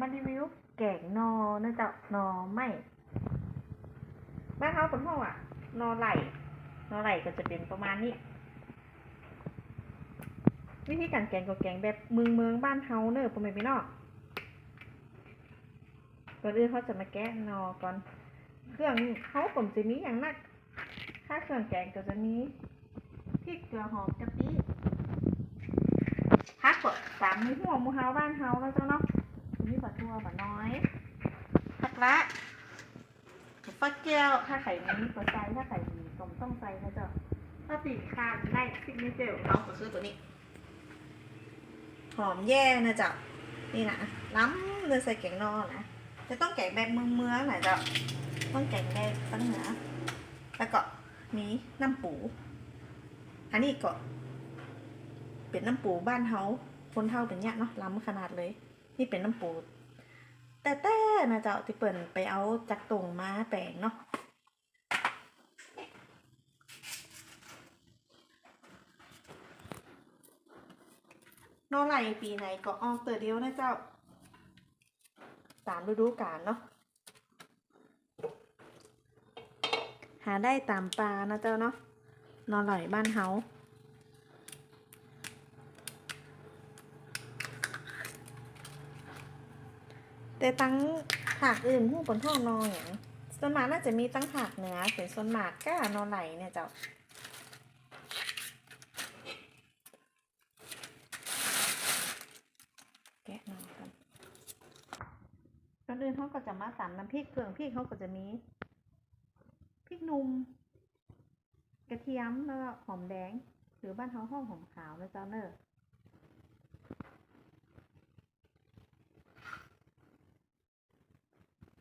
มารีวิวแกงนอนะจ๊ะนอไม่บ้านเขาเป็นห้องอะ นอไหลนอไหลก็จะเป็นประมาณนี้ วิธีการแกงก็แกงแบบเมืองเมืองบ้านเฮาเนอะพ่อแม่พี่น้องก่อนอื่นเขาจะมาแกะนอก่อน เครื่องเขาผมจะมีอย่างนักถ้าเครื่องแกงก็จะมีพริกเกลือหอมกะปิพักกดสามมือหัวหมูเฮาบ้านเฮาแล้วเจ้าเนาะ มีบะทั่วบะน้อยผักละฟักแก้วถ้าไข่มีก็ใส่ถ้าไข่มีต้มต้องใส่นะเจ้าถ้าสีขาดได้ซิกเนเจอร์ของเขาก็คือตัวนี้ หอมแย่นะจ๊ะนี่นะล้ำเลยใส่แกงนอนะจะต้องแกงแบบเมืองเมืองๆหน่อยจ๊ะต้องแกงแบบตั้งเหนือแล้วก็มีน้ำปู อันนี้ก็เป็นน้ำปูบ้านเฮาคนเท่าเป็นเนี้ยเนาะล้ำขนาดเลย นี่เป็นน้ำปูแต่แต่นะเจ๊ะที่เปิ่นไปเอาจากตรงมาแปลงเนาะนอไหลปีไหนก็ออกเตอเดียวนะเจ้า ตามฤดูกาลเนาะหาได้ตามปลานะเจ้าเนาะนอไหลบ้านเฮา แต่ตั้งหากอื่นผู้บนท้องนออย่างส่วนมากน่าจะมีตั้งหากเหนือเป็นส่วนมากก้านอไหลเนี่ยเจ้าแกะนอกันก่อนอื่นเขาก็จะมาตำน้ำพริกเครื่องพริกเขาก็จะมีพริกหนุ่มกระเทียมแล้วก็หอมแดง หรือบ้านเขาห้องหอมขาวนะเจ้าเนอะ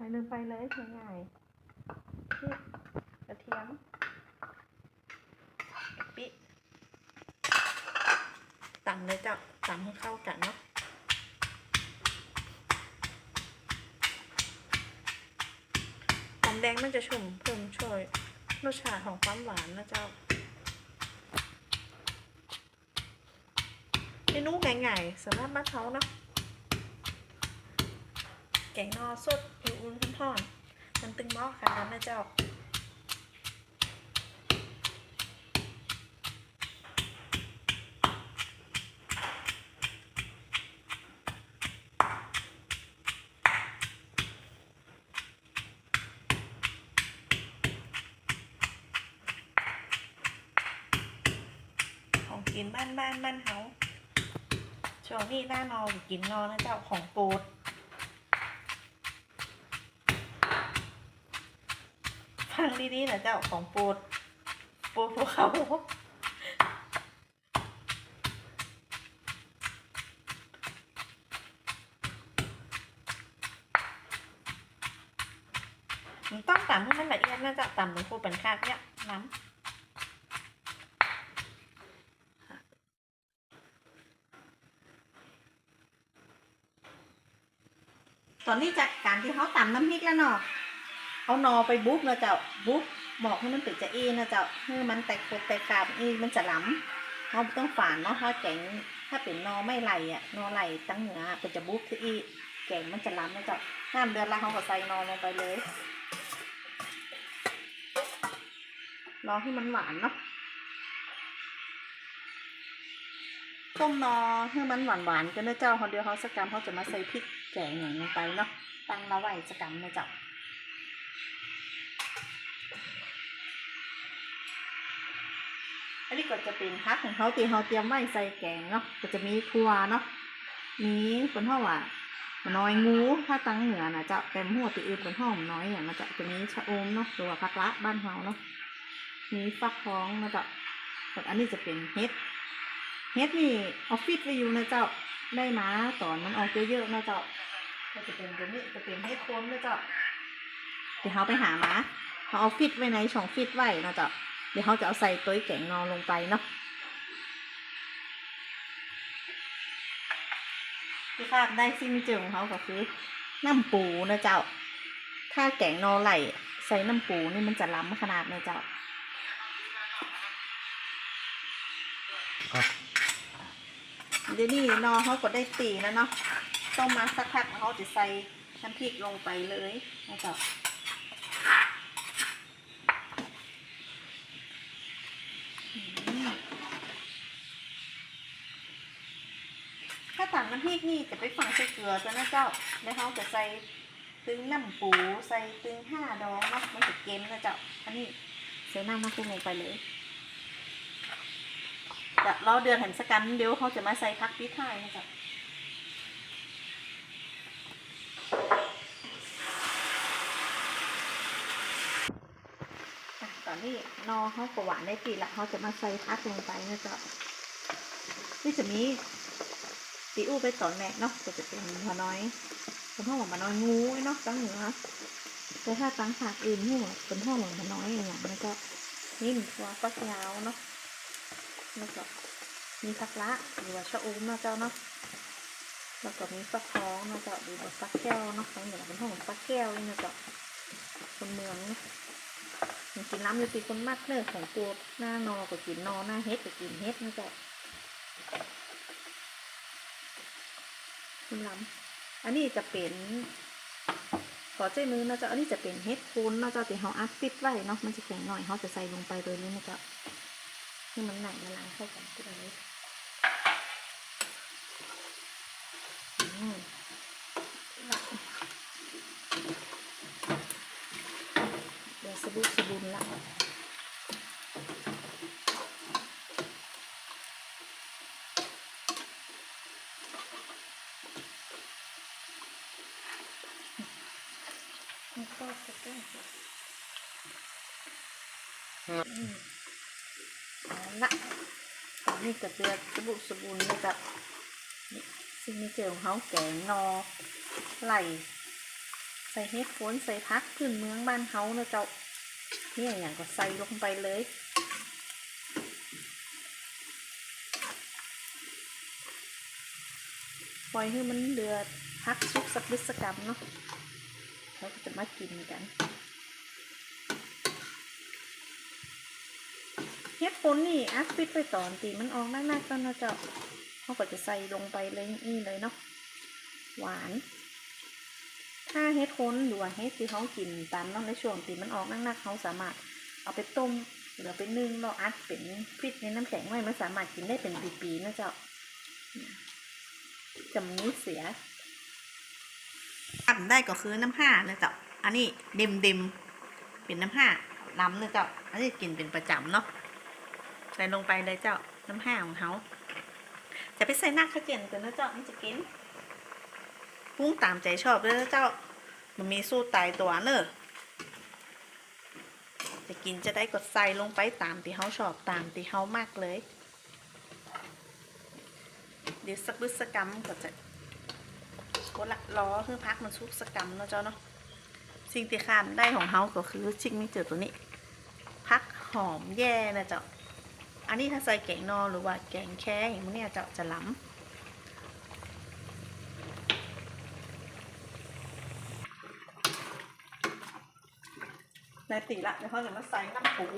ใส่ลงไปเลยง่ายๆพริกกระเทียมปิตำเลยจ้าตำให้เข้ากันเนาะหอมแดงมันจะชุ่มเพิ่มช่วยรสชาติของความหวานนะเจ้าเมนูง่ายๆสำหรับบ้านเขาเนาะ งนอสดอุ่นๆทอดๆมันตึงม้อค่ะนะเจ้าของกินบ้านบ้านบ้านเฮาช่วงนี้หน้านอนกินนอนนะเจ้าของโปรด ฟังดีๆนะเจ้าของโปรดโปรดพวกเขามันต้องตำให้มันละเอียดนะจ้าตำเหมือนครูเป็นคาดเนี่ยน้ำตอนนี้จากการที่เขาตำน้ำพริกแล้วเนาะ เอานอไปบุ๊กนะเจ้าบุ๊กบอกให้มันเป็นจะอีนะเจ้าให้มันแตกโคแตกกาบอีมันจะหล้ำเขาต้องฝานเนาะถ้าแกงถ้าเป็นนอไม่ไหลอะนอไหลตั้งเหนือเป็นจะบุ๊กที่อีแกงมันจะหล้ำนะเจ้าน้ำเดือดล้วเขาก็ใส่นอลงไปเลยรอให้มันหวานเนาะต้มนอให้มันหวานหวานกันนะเจ้าเขาเดียวเขาสกกรรมเขาจะมาใส่พริกแกงอย่างลงไปเนาะตั้งมาไว้จะกำนะจ๊ะ อันนี้ก็จะเป็นพักของเขาที่เขาเตรียมไว้ใส่แกงเนาะก็จะมีครัวเนาะมีคนห้องว่าน้อยงูถ้าตั้งเหนือนะจะเต็มหัวตีอื่นเป็นห้องน้อยอย่างนจะจะมีชะอมเนาะหรือว่าผักละบ้านเฮาเนาะมีฟักทองนะจ๊ะแต่อันนี้จะเป็นเฮ็ดเฮ็ดนี่ออฟฟิศไปอยู่นะเจ้าได้มาตอนมันออกเยอะๆนะเจ้าก็จะเป็นตัวนี้จะเป็นให้โค้มนะเจ้าเดี๋ยวเขาไปหามาเขาเอาฟิตไว้ในช่องฟิตไว้นะเจ้า เดี๋ยวเขาจะเอาใส่ตัวแกงนอนลงไปเนาะที่คาดได้ซิมเจอของเขาก็คือน้ำปูนะเจ้า ถ้าแกงนอไหลใส่น้ำปูนี่มันจะล้ำขนาดนะเจ้าเดี๋ยวนี้นอเขาก็ได้ตีแล้วเนาะ ต้มมาสักพักแล้วเขาจะใส่น้ำพริกลงไปเลยนะเจ๊ะอืมถ้าต่าง น้ำพริกนี่จะไปฝังใส่เกลือจ้ะนะเจ้าแล้วเขาจะใส่ตึงน้ำปูใส่ตึงห้าดองเนาะมันจะเค็มนะเจ้าอันนี้ใส่น้ำมะกรูดลงไปเลยจะรอเดือนแห่งสกันเดี๋ยวเขาจะมาใส่พักพิท้ายนะจ้าอะตอนนี้นอเขากหวานได้ปีละเขาจะมาใส่พักลงไปนะจ๊ะนี่จะมี ซีอู้ไปตอนแรกเนาะก็จะเป็นหัวน้อยเป็นห้องหัวน้อยงูเนาะตั้งเหนือแต่ถ้าตั้งผากอื่นหัวเป็นห้องหัวน้อยอย่างเงี้ยมันก็นี่มีตัวฟักยาวเนาะแล้วก็มีฟักละหรือว่าชะอุ้มนาะเจ้าเนาะแล้วก็มีฟักทองนาะเจ้าหรือว่าฟักแก้วเนาะตั้งเหนือเป็นห้องฟักแก้วนี่เนาะเจ้าคนเมืองเนาะมันกินน้ำอยู่ตีคนมากเนื้อของตัวหน้านอก็กินนอหน้าเฮ็ดก็กินเฮ็ดนะเจ๊ะกิน ล้ำอันนี้จะเป็นขอใจมือนะจ๊ะอันนี้จะเป็นเฮ็ดโคนนะจ๊ะที่เขาอัดติดไว้เนาะมันจะแข็งหน่อยเขาจะใส่ลงไปโดยนี้นะจ๊ะให้มันหนละลายเข้ากันไปเลยอืมละเดี๋ยวสบู่สบุนละ และตองอืมเอาละอันนี้กระเดือสบู่สบุนนี่กับนี่ซิงเกิลของเขาแกงนอไหลใส่เฮ็ดโคนใส่พักพื้นเมืองบ้านเขาเนอะเจ้าเนี่ยอย่างก็ใส่ลงไปเลยปล่อยให้มันเดือดพักซุกสักวิสกรรมเนาะ เขาก็จะมากินกันเฮ็ดพ้นนี่อัพฟิตไปตอนตีมันออกมากๆตอนเราะจ้าเขาก็จะใส่ลงไปเลยนี่เลยเนาะหวาน ถ้าเฮ็ดพ้นหรือว่าเฮ็ดที่เขากินตามเนาะในช่วงตีมันออกนักๆเขาสามารถเอาไปต้มหรือเอาไปนึ่งเราอัดเป็นฟิตในน้ำแข็งไว้มันสามารถกินได้เป็นปีๆนะเจ้าจะมีเสีย ได้ก็คือน้ำห้าเลยเจ้าอันนี้เดิมเดิมเป็นน้ำห้าล้ำเลยเจ้าอันนี้กินเป็นประจำเนาะใส่ลงไปเลยเจ้าน้ำห้าของเขาจะไปใส่หน้าข้าวเจียนกันนะเจ้ามันจะกินปรุ้งตามใจชอบเลยนะเจ้ามันมีสู้ตายตัวเนอะจะกินจะได้กดใส่ลงไปตามที่เขาชอบตามที่เขามากเลย เดี๋ยวสักบึกสักกรรมก็จะ ก็ละล้อคือพักมันซุกสกรรมเนาะเจ้าเนาะสิ่งที่ขาดได้ของเฮาก็คือชิกมิเจอตัวนี้พักหอมแย่นะเจ้าอันนี้ถ้าใส่แกงนอหรือว่าแกงแค่อย่างนี้เจ้าจะล้ำในติละเดี๋ยวเขาจะมาใส่น้ำปู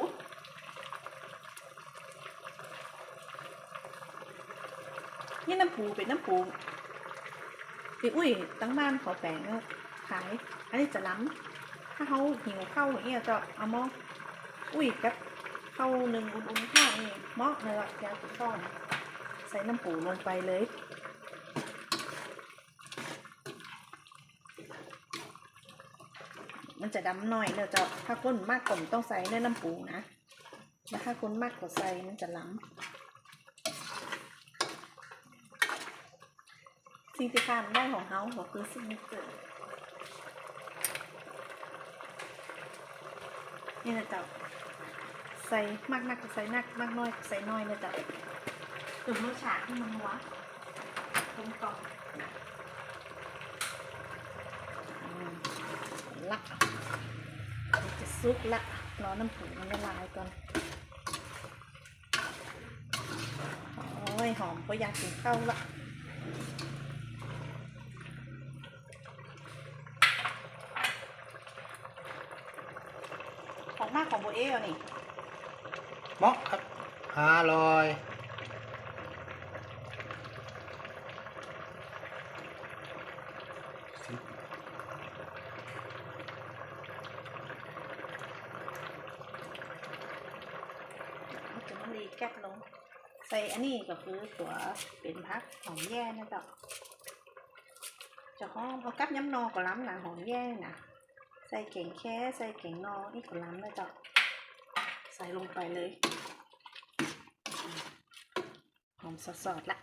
นี่น้ำปูเป็นน้ำปู พี่อุ้ยตั้งบ้านขอแปลงก็ขาย อันนี้จะล้ำถ้าเขาหิวเข้าอย่างเงี้ยจะเอาหม้ออุ้ยกับเข้าหนึ่งอุ่นๆข้าวนี่หม้อเลยละแกงข้าวนใส่น้ำปูลงไปเลยมันจะดำหน่อยเดี๋ยวจะถ้าคนมากกว่าต้องใส่ในน้ำปูนะ แล้วถ้าคนมากกว่าใส่มันจะล้ำ สิ่งที่ขาดได้ของเขาก็คือสิ่งที่เกิดนี่นะจ๊ะใส่มากนักก็ใส่นักมากน้อยก็ใส่น้อยนะจ๊ะถึงรสชาติที่มันนัวกลมกล่อมอืมละมันจะซุกละรอน้ำผึ้งมันละลายก่อนโอ้ยหอมก็อยากกินข้าวละ จ๊วนี่มาะครับห้าลอยมันจะมันดีแกะลง ใส่อันนี้ก็คือตัวเป็นพักหอมแย่นะจ๊ะจะหอมเอากับย้ำนอก็ล้ำหนาหอมแย่นะใส่เข่งแค่ใส่เข่งนอนี่ก็ล้ำนะจ๊ะ ส่ลงไปเลยอืมหอมสดๆละ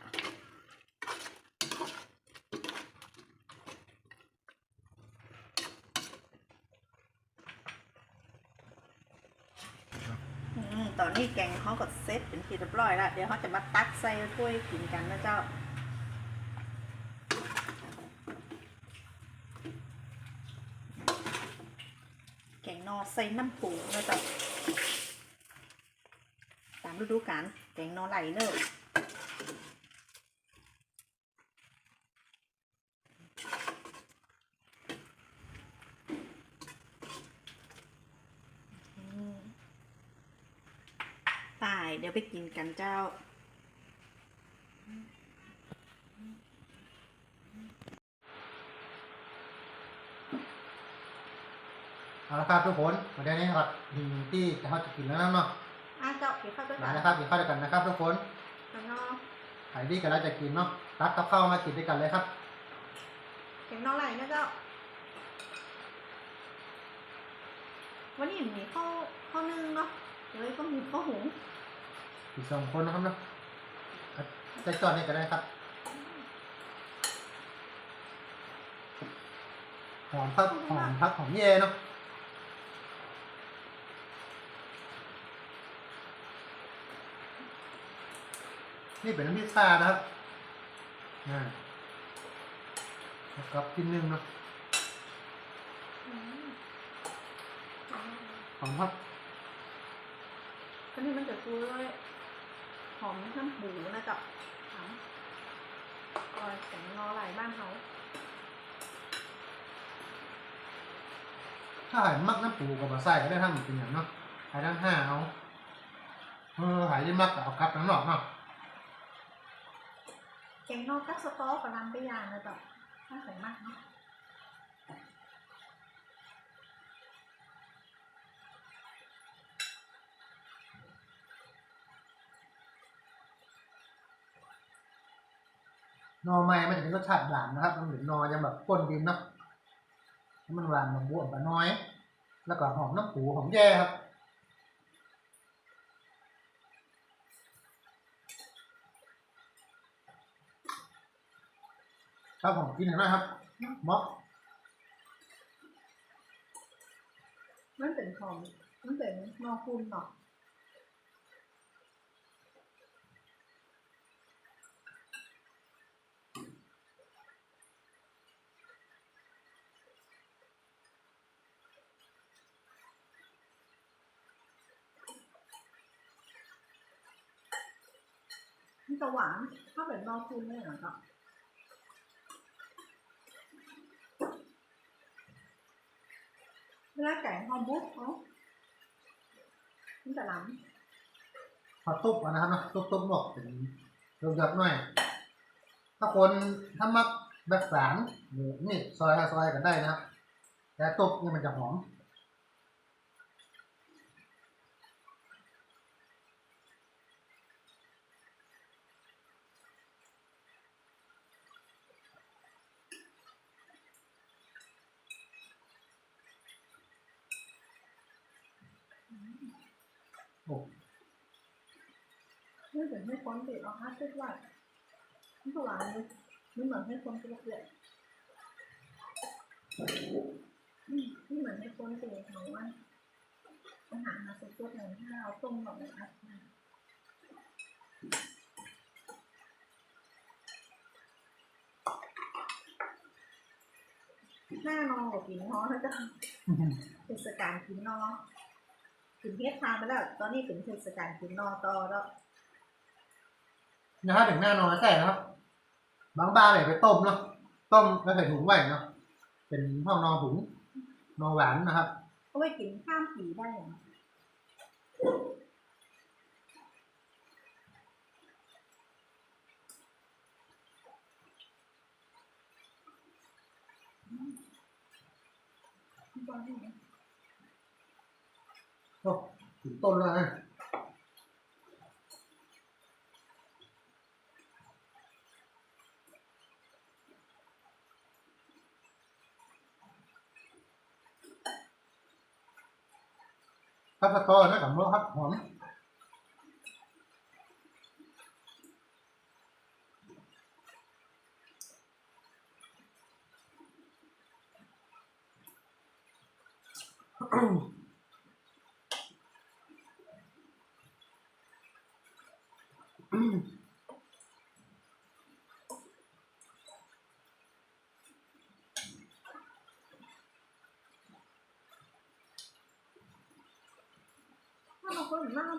ตอนนี้แกงเขาก็เซตเป็นที่เรียบร้อยแล้วเดี๋ยวเขาจะมาตักใส่ถ้วยกินกันนะเจ้าแกงนอใส่น้ำปูนะเจ้า ฤดูกาลแกงนอไหลเนอะอืมไปเดี๋ยวไปกินกันเจ้าเอาละครับทุกคนวันนี้ครับถึงที่จะเขาจะกินแล้วนะเนาะอะเจ้าเดี๋ยวเข้าไปมากันนะครับกินข้าวด้วยกันนะครับทุกคนแกงนอใครดีกันแล้วจะกินเนาะตักกับข้าวมากินด้วยกันเลยครับแกงนอไหลนะเจ้าวันนี้มีข้าวข้าวนึ่งเนาะเลยก็มีข้าวหุงอีกสองคนนะครับเนาะเอาใส่จอดนี่ก็ได้ครับหอมพักหอมพักหอมเย่เนาะ นี่เป็นน้ำพริกซ่านะครับอ่าแล้วกับกินหนึ่งเนาะอืมหอมครับก็นี่มันจะคือหอมน้ำหมูนะจ๊ะหอมก็แกงนอไหลบ้านเขาถ้าหายมักน้ำปูกับบะไส้ก็ได้ทำเป็นอย่างเนาะหายทั้งห้าเอาเออหายที่มักก็เอากลับทั้งนอกเนาะ แกงนอกกักสต๊อกกับน้ำไปยางนะจ๊ะถ้าใส่มากเนาะนอไม้มันจะเป็นรสชาติหวานนะครับ มันเหมือนนอยังแบบป้นดินเนาะมันหวานแบบบวบแบบน้อย แล้วก็หอมน้ำปูหอมแย่ครับ ครับผมกินหน่อยนครับม็อกมันเป็นหอมมันเป็นนอคูนเนาะมันจะหวานถ้าเป็นนอคูนเนี่ยเหรอ จ๊ะเวลาแกงหอมบุ๊กเนาะมันจะล้ำพอตุบอะนะครับเนาะตุบตุบหมกเป็นรสยับหน่อย ถ้าคนถ้ามักแบบสารหรือนี่ซอยซอยกันได้นะครับ แต่ตุบนี่มันจะหอม โอ้ ไม่เหมือนให้คนติดออกมาคิดว่ามันก็หวานเลยไม่เหมือ นให้คนติดเลยอืมไม่เหมือนให้คนติดของว่าอาหารมาสุดตัวหนึ่งถ้าเราต้มแบบนี้นะหน้านอกับกินน้อนะจ๊ะเทศกาลกินนอถึงเทศทานไปแล้ว ตอนนี้ถึงเทศกาลกินนอต่อแล้ว นะครับถึงหน้านอนแต่นะครับ บางบ้านเนี่ยไปต้มเนาะต้มแล้วใส่ถุงไว้เนาะเป็นห้องนอนถุงนอนหวานนะครับเอาไว้กินข้ามปีได้เหรอตอนนี้โอ้ถึงต้นแล้วนะ พับสตอนะกับมือครัดหอมอืม ถ้าเรา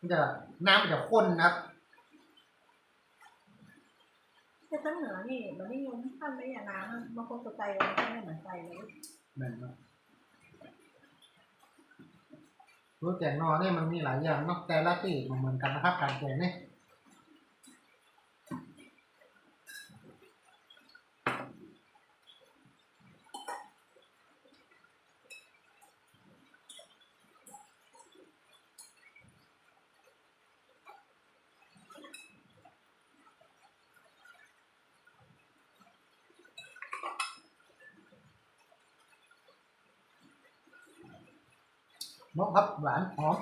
ม่ชอบแกงแกงก็ต้องแกงเพิ่มเนาะใส่เป็นคั้นเลยนะไม่ใช่นะใบยะนางมันจะน้ำมันจะข้นนะครับแต่ตั้งเหนือนี่มันนิยมท่านไม่อย่างน้ำบางคนสไตล์มันไม่เหมือนใจเลยแม่นเนาะรู้แกงนอเนี่ยมันมีหลายอย่างเนาะแต่ละที่มันเหมือนกันนะครับการแกงเนี่ย มกครับหวานหอม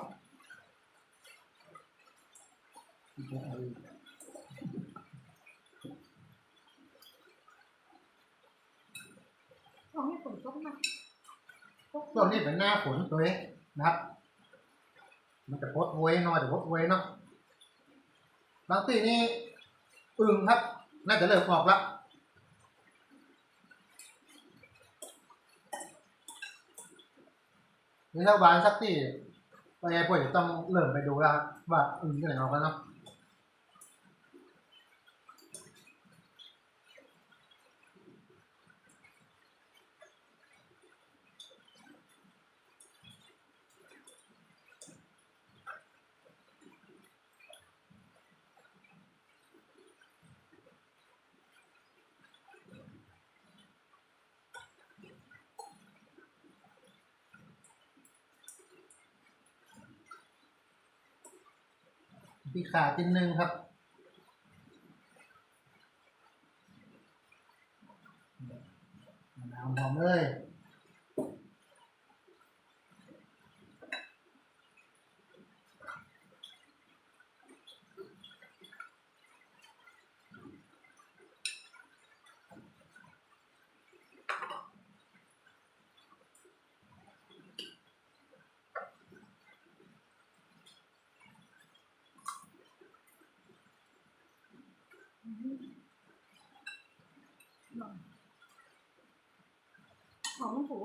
ลองให้ฝนตกมาช่วงนี้เป็นหน้าฝนตัวเองนะครับ มันจะพดเว้ยหน้อยแต่พดเว้ยเนาะบางทีนี่อึ่งครับ น่าจะเลิกออกแล้ว นี่ถ้าบานสักที่ไปพวกจะต้องเริ่มไปดูแล้วครับว่าอื่นที่ไหนออกแล้วเนาะ พี่ขาจินหนึ่งครับ มะนาวหอมเลย หอมน้ำผู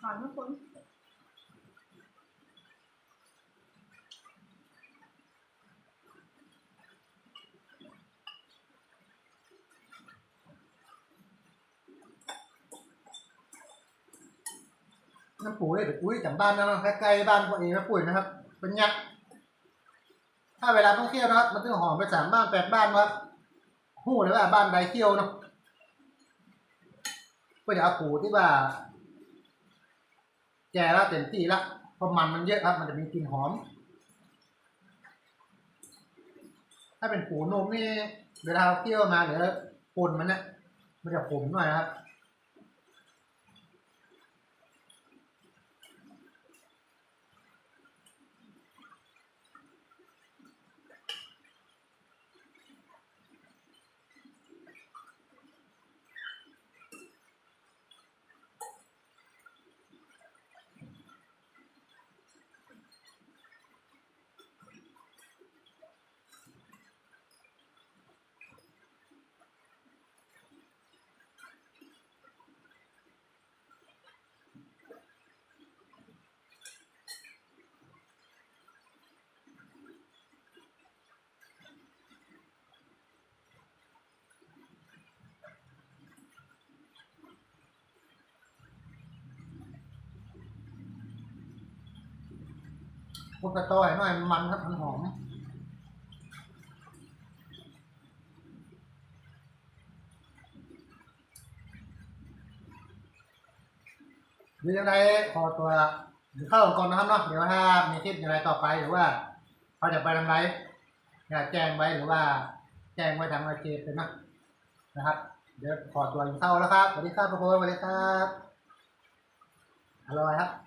หอมน้ำฝนน้ำปุ๋ยเดี๋ยวปุ๋ยจากบ้านนะใกล้ๆบ้านพวกเองนะปุ๋ยนะครับ เป็นยักษ์ ถ้าเวลาต้องเที่ยวนะครับ มันต้องหอมไปสามบ้านแปดบ้านนะครับหู้เลยว่าบ้านใดเที่ยวเนาะก็จะเอาปูที่ว่า แก่แล้วเต็มที่ละเพราะมันมันเยอะครับ มันจะมีกลิ่นหอม ถ้าเป็นปูนมนี่เวลาเที่ยวมาหรือปนมันเนี่ยมันจะขมหน่อยครับ อ พวกกระต้อยหน่อยมันครับมันหอมมีอะไรขอตัวเดี๋ยวเข้าก่อนนะครับเนาะเดี๋ยวถ้ามีคลิปอะไรต่อไปหรือว่าเขาจะไปทำไรอยากแจ้งไว้หรือว่า แจ้งไว้ทางไอจีเป็นนะนะครับ เดี๋ยวขอตัวเข้าแล้วครับสวัสดีครับทุกคนสวัสดีครับอร่อยครับ